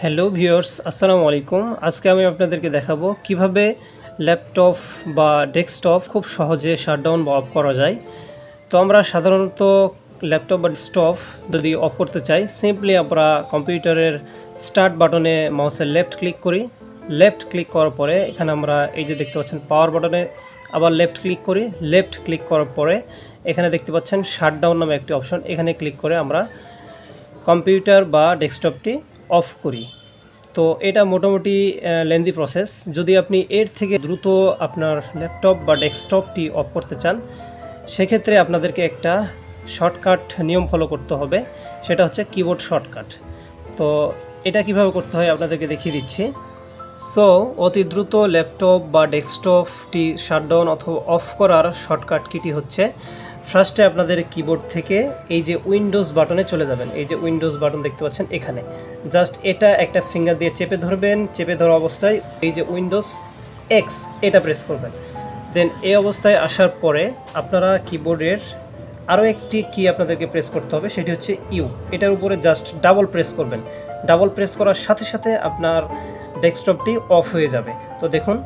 Hello viewers, আসসালামু আলাইকুম। আজকে আমি আপনাদেরকে দেখাবো কীভাবে ল্যাপটপ বা ডেস্কটপ খুব সহজে শাটডাউন বা অফ করা যায়। তো আমরা সাধারণত ল্যাপটপ বা ডেস্কটপ যদি অফ করতে চাই, সিম্পলি আমরা কম্পিউটারের স্টার্ট বাটনে মাউসের লেফট ক্লিক করি। লেফট ক্লিক করার পরে এখানে আমরা এই যে দেখতে পাচ্ছেন পাওয়ার বাটনে আবার লেফট ক্লিক করি। লেফট ক্লিক করার পরে এখানে দেখতে পাচ্ছেন শাটডাউন নামে একটি অপশন। এখানে ক্লিক করে আমরা কম্পিউটার বা ডেস্কটপটি অফ করি। তো এটা মোটামুটি লেন্দি প্রসেস যদি আপনি এর থেকে দ্রুত আপনার ল্যাপটপ বা ডেস্কটপটি অফ করতে চান, সেক্ষেত্রে আপনাদেরকে একটা শর্টকাট নিয়ম ফলো করতে হবে। সেটা হচ্ছে কিবোর্ড শর্টকাট তো এটা কীভাবে করতে হয় আপনাদেরকে দেখিয়ে দিচ্ছি। সো অতি দ্রুত ল্যাপটপ বা ডেস্কটপটি শাটডাউন অথবা অফ করার শর্টকাট কিটি হচ্ছে? ফার্স্টে আপনাদের কিবোর্ড থেকে এই যে উইন্ডোজ বাটনে চলে যাবেন। এই যে উইন্ডোজ বাটন দেখতে পাচ্ছেন এখানে। জাস্ট এটা একটা ফিঙ্গার দিয়ে চেপে ধরবেন। চেপে ধরা অবস্থায় এই যে উইন্ডোজ এক্স এটা প্রেস করবেন। দেন এই অবস্থায় আসার পরে আপনারা কিবোর্ডের আরও একটি কি আপনাদেরকে প্রেস করতে হবে, সেটি হচ্ছে ইউ এটার উপরে জাস্ট ডাবল প্রেস করবেন। ডাবল প্রেস করার সাথে সাথে আপনার ডেস্কটপটি অফ হয়ে যাবে। তো দেখুন,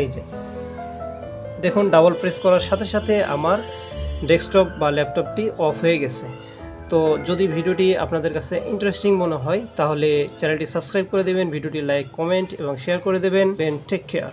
এই যে। দেখুন ডাবল প্রেস করার সাথে সাথে আমার ডেস্কটপ বা ল্যাপটপটি অফ হয়ে গেছে। তো যদি ভিডিওটি আপনাদের কাছে ইন্টারেস্টিং মনে হয়, তাহলে চ্যানেলটি সাবস্ক্রাইব করে দেবেন, ভিডিওটি লাইক কমেন্ট এবং শেয়ার করে দেবেন টেক কেয়ার